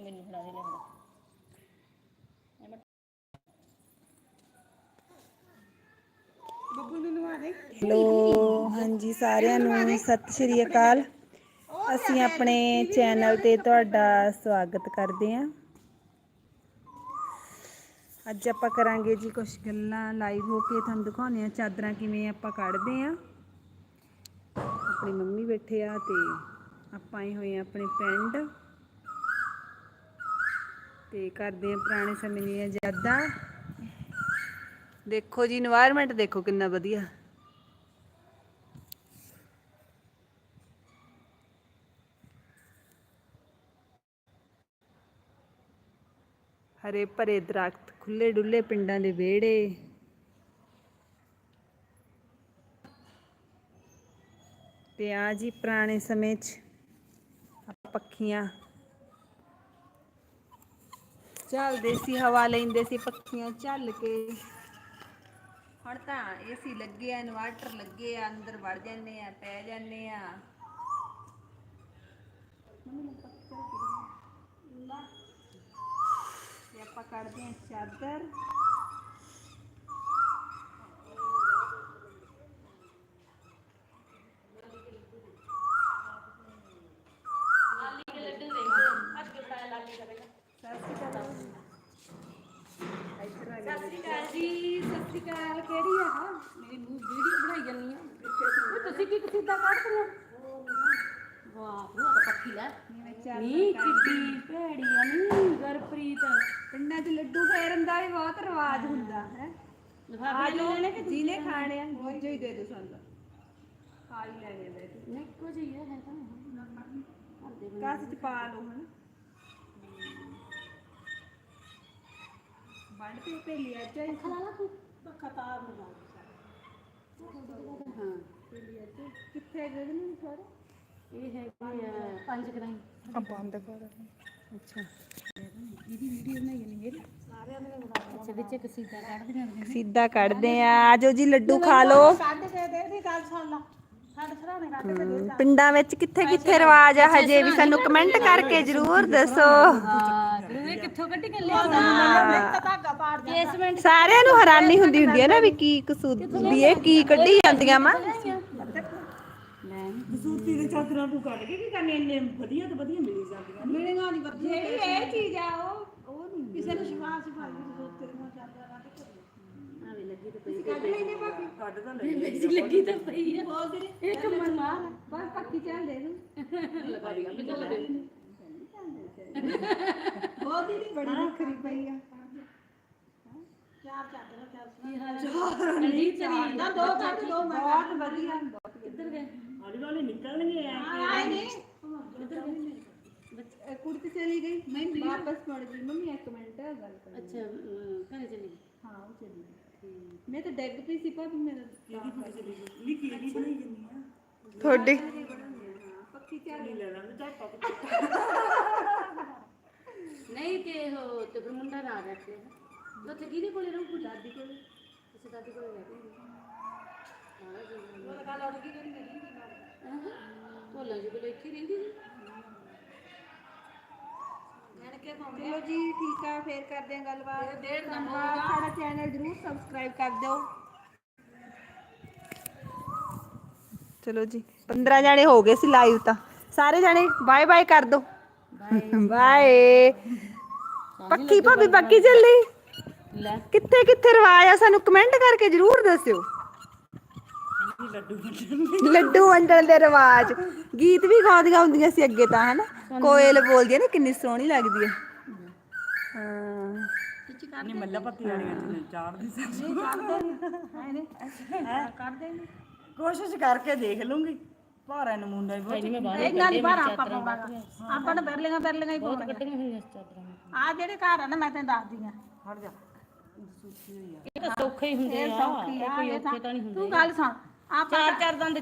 ਤੈਨੂੰ ਮੈਨੂੰ ਫੜਾ ਦੇ ਲੈਂਦਾ ਹੈਲੋ ਹਾਂਜੀ ਸਾਰਿਆਂ ਨੂੰ ਸਤਿ ਸ਼੍ਰੀ ਅਕਾਲ। ਅਸੀਂ ਆਪਣੇ ਚੈਨਲ ਤੇ ਤੁਹਾਡਾ ਸਵਾਗਤ ਕਰਦੇ ਹਾਂ। ਅੱਜ ਆਪਾਂ ਕਰਾਂਗੇ ਜੀ ਕੁਝ ਗੱਲਾਂ ਲਾਈਵ ਹੋ ਕੇ ਤੁਹਾਨੂੰ ਦਿਖਾਉਂਦੇ ਆ ਚਾਦਰਾਂ ਕਿਵੇਂ ਆਪਾਂ ਕੱਢਦੇ ਆ ਆਪਣੀ ਮੰਮੀ ਬੈਠੇ ਆ ਤੇ ਆਪਾਂ ਆਏ ਹੋਏ ਆ ਆਪਣੇ ਪਿੰਡ। ਤੇ ਕਰਦੇ ਆ ਪੁਰਾਣੇ ਸਮੇਂ ਦੀਆਂ ਯਾਦਾਂ। ਦੇਖੋ ਜੀ এনवायरमेंट ਦੇਖੋ ਕਿੰਨਾ ਵਧੀਆ। ਹਰੇ ਭਰੇ ਦਰਖਤ ਖੁੱਲੇ ਡੁੱਲੇ ਪਿੰਡਾਂ ਦੇ ਵਿਹੜੇ। ਤੇ ਆ ਜੀ ਪੁਰਾਣੇ ਸਮੇਂ 'ਚ ਪੱਖੀਆਂ। ਚੱਲਦੇ ਸੀ, ਹਵਾ ਲੈਂਦੇ ਸੀ, ਪੱਖੀਆਂ ਚੱਲ ਕੇ। ਹੁਣ ਤਾਂ ਏਸੀ ਲੱਗੇ ਆ ਇਨਵਰਟਰ ਲੱਗੇ ਆ, ਅੰਦਰ ਵੜ ਜਾਂਦੇ ਆ, ਪੈ ਜਾਂਦੇ ਆ। ਆਪਾਂ ਕੱਢਦੇ ਆ ਚਾਦਰ ਸਤਿ ਸ਼੍ਰੀ ਅਕਾਲ ਅਕਾਲ ਕਿਹੜੀ ਆ? ਮੇਰੀ ਮੂੰਹ ਵੀਡੀਓ ਬਣਾਈ ਜਾਂਦੀ ਆ। ਤੁਸੀਂ ਕੀ ਕਸੀਦਾ ਕੱਢਦੇ ਹੋ ਵਾਹ ਉਹ ਪੱਖੀ ਲੈ। ਨੀ ਕਿੱਡੀ ਭੈੜੀ ਆ ਨੀ ਗਰਪ੍ਰੀਤ। ਪਿੰਡਾਂ 'ਚ ਲੱਡੂ ਫੇਰਨ ਦਾ ਵੀ ਬਹੁਤ ਰਿਵਾਜ ਹੁੰਦਾ ਹੈ? ਲਿਫਾਫੇ ਆ ਜੋ ਜਿਹਨੇ ਖਾਣੇ ਆ ਦੂਜੇ ਹੀ ਦੇ ਦੋ ਸਾਨੂੰ। ਖਾ ਹੀ ਲੈਣੇ ਆ ਬੈਠ ਨਹੀਂ ਕੁਝ ਹੀ ਹੈ ਹੈ ਤਾਂ ਕਾਸ ਚ ਪਾ ਲਓ ਹਨ ਵੰਡ ਤੇ ਭੇਲੀ ਅੱਜ ਹੀ। ਖਲਾਲਾ ਤੂੰ ਖਤਾਬ ਨੂੰ ਹਾਂ ਭੇਲੀ ਅੱਜ ਕਿੱਥੇ ਗਏ ਨੇ ਫਿਰ ਇਹ ਹੈ ਪੰਜ ਗ੍ਰਾਮ ਆ। ਬੰਦ ਕਰ ਅੱਛਾ। ਇਹਦੀ ਵੀਡੀਓ ਬਣਾਈ ਨਹੀਂ ਮੇਰੀ? ਅੱਛਾ ਵਿੱਚ ਕਸੀਦਾ ਕੱਢਦੀਆਂ ਹੁੰਦੀਆਂ ਸਿੱਧਾ ਕੱਢਦੇ ਆ। ਆਜੋ ਜੀ ਲੱਡੂ ਖਾ ਲਓ। ਕੱਢ ਕੇ ਦੇ ਦੀ ਗੱਲ ਸੁਣ ਲਾ। ਪਿੰਡਾਂ ਵਿੱਚ ਕਿੱਥੇ ਕਿੱਥੇ ਰਿਵਾਜ ਆ? ਹਜੇ ਵੀ ਸਾਨੂੰ ਕਮੈਂਟ ਕਰਕੇ ਜਰੂਰ ਦੱਸੋ। ਕਿੱਥੋਂ ਕੱਢ ਕੇ ਲਿਆ ਧਾਗਾ ਪਾੜ ਦੇ ਬੇਸਮੈਂਟ ਸਾਰਿਆਂ ਨੂੰ ਹੈਰਾਨੀ ਹੁੰਦੀ ਹੁੰਦੀ ਹੈ ਨਾ ਵੀ ਕੀ ਕਸੂਰ ਵੀ ਇਹ ਕੀ ਕੱਢੀ ਜਾਂਦੀਆਂ ਮਾਂ ਸੂਤੀ ਦੇ ਚਾਦਰਾਂ ਤੂੰ ਕੱਢ ਕੇ ਕੀ ਕਰਨੀ ਇੰਨੇ ਵਧੀਆ ਤੇ ਵਧੀਆ ਮਿਲੀ ਜਾਂਦੀਆਂ ਮਿਲੇਗਾ ਨਹੀਂ ਬੱਚੇ ਜਿਹੜੀ ਇਹ ਚੀਜ਼ ਆ ਉਹ ਉਹ ਨਹੀਂ ਕਿਸੇ ਨੂੰ ਸ਼ਿਫਾਸ ਭਾਈ ਦੀ ਸੂਤੀ ਦੀਆਂ ਚਾਦਰਾਂ ਕੱਢ ਕੇ ਆਵੇ ਲੱਗੀ ਤੇ ਪਈ ਕੱਢ ਲੈਨੇ ਭਾਬੀ? ਕੱਢ ਤਾਂ ਲੈ ਲੱਗੀ ਤਾਂ ਪਈ ਬੋਲ ਦੇ ਇੱਕ ਮਨ ਮਾਰ। ਬਸ ਪੱਕੀ ਚੱਲ ਦੇ ਦੂੰ ਬਹੁਤ ਦੀ। ਬੜੀ ਵੱਖਰੀ ਪਈ ਆ ਨਹੀਂ ਚਰੀ ਨਾ ਦੋ ਕੱਢ ਦੋ ਮੈਂ ਬਹੁਤ ਵਧੀਆ ਕਿੱਧਰ ਗਏ ਹੌਲੀ ਹੌਲੀ ਨਿਕਲਣਗੇ ਆ ਆਏ ਨੇ ਇਹ ਕੁੜਤੀ ਚਲੀ ਗਈ ਮੈਂ ਵਾਪਸ ਮੁੜ ਗਈ ਮੰਮੀ ਇੱਕ ਮਿੰਟ ਗੱਲ ਕਰ ਅੱਛਾ ਅਮ, ਘਰੇ ਚਲੀ ਗਈ ਹਾਂ ਉਹ ਚਲੀ ਗਈ ਮੈਂ ਤਾਂ ਡੈਗ ਪਈ ਸੀ ਭਾਬੀ ਮੇਰਾ ਲਿਖੀ ਇਹਦੀ ਬਣਾਈ ਜਾਂਦੀ ਆ ਤੁਹਾਡੀ ਪੱਕੀ ਚੱਲ ਲੈ ਲਾਂਗੇ ਤਾਂ ਪੱਕ ਨਹੀਂ ਤੇ ਉਹ ਤੇ ਫਿਰ ਮੁੰਡਾ ਨਾ ਰੱਖਿਆ ਉੱਥੇ ਕਿਹਦੇ ਕੋਲੇ ਰਹੂ ਕੁੜੀ ਦਾਦੀ ਕੋਲੇ ਅੱਛਾ ਦਾਦੀ ਕੋਲੇ ਰਹਿ ਗਈ ਹਾਂ ਜੀ ਉਹ ਕੱਲ ਉੱਠ ਗਈ ਕਰੀ ਮੇਰੀ ਭੋਲਾ ਜੀ ਕੋਲੇ ਇੱਥੇ ਹੀ ਰਹਿੰਦੀ ਸੀ ਚਲੋ ਜੀ ਠੀਕ ਆ ਫੇਰ ਕਰਦੇ ਆ ਗੱਲਬਾਤ ਧੰਨਵਾਦ ਸਾਡਾ ਚੈਨਲ ਜਰੂਰ ਸਬਸਕ੍ਰਾਈਬ ਕਰ ਦਿਓ ਚਲੋ ਜੀ 15 ਜਾਣੇ ਹੋ ਗਏ ਸੀ ਲਾਈਵ ਤਾਂ। ਸਾਰੇ ਜਾਣੇ ਬਾਏ ਬਾਏ ਕਰ ਦੋ। ਬਾਏ ਪੱਕੀ ਭਾਬੀ ਪੱਕੀ ਚੱਲੀ। ਲੈ। ਕਿੱਥੇ ਕਿੱਥੇ ਰਵਾਜ ਆ ਸਾਨੂੰ ਕਮੈਂਟ ਕਰਕੇ ਜਰੂਰ ਦੱਸਿਓ। ਲੱਡੂ ਵੰਡਣ ਦੇ ਰਿਵਾਜ। ਗੀਤ ਵੀ ਗਾਉਂਦੀਆਂ ਹੁੰਦੀਆਂ ਸੀ ਅੱਗੇ ਤਾਂ ਹਨਾ? ਕੋਇਲ ਬੋਲਦੀ ਆ ਨਾ ਕਿੰਨੀ ਸੋਹਣੀ ਲੱਗਦੀ ਹੈ ਹਾਂ। ਨਹੀਂ ਮੱਲਾ ਪੱਤੀ ਵਾਲੀਆਂ ਨੇ। ਚਾੜਦੀ ਸੀ ਕਰਦੇ ਕੋਸ਼ਿਸ਼ ਕਰਕੇ ਦੇਖ ਲੂੰਗੀ। ਭਾਰਾ ਨਮੂਨਾ ਹੀ ਬਹੁਤ ਮੈਂ ਬਾਹਰ ਇਹਨਾਂ ਦੀ ਬਾਹਰ ਆਪਾਂ ਪਾਉਣਾ ਆਪਾਂ ਤਾਂ ਬਰਲੀਆਂ ਬਰਲੀਆਂ ਹੀ ਪਾਉਣਾ ਕੱਢੀਆਂ ਹੋਈਆਂ ਇਸ ਚਾਦਰਾਂ। ਆ ਜਿਹੜੇ ਘਰ ਆ ਨਾ ਮੈਂ ਤੈਨੂੰ ਦੱਸਦੀ ਆ ਹਟ ਜਾ। ਇਹ ਤਾਂ ਸੌਖੇ ਹੀ ਹੁੰਦੇ ਆ। ਸੌਖੀ ਆ ਕੋਈ ਇਹ ਔਖੇ ਤਾਂ ਨਹੀਂ ਹੁੰਦੇ ਤੂੰ ਗੱਲ ਸੁਣ। ਆਪਾਂ ਚਾਰ ਚਾਰ ਦੰਦ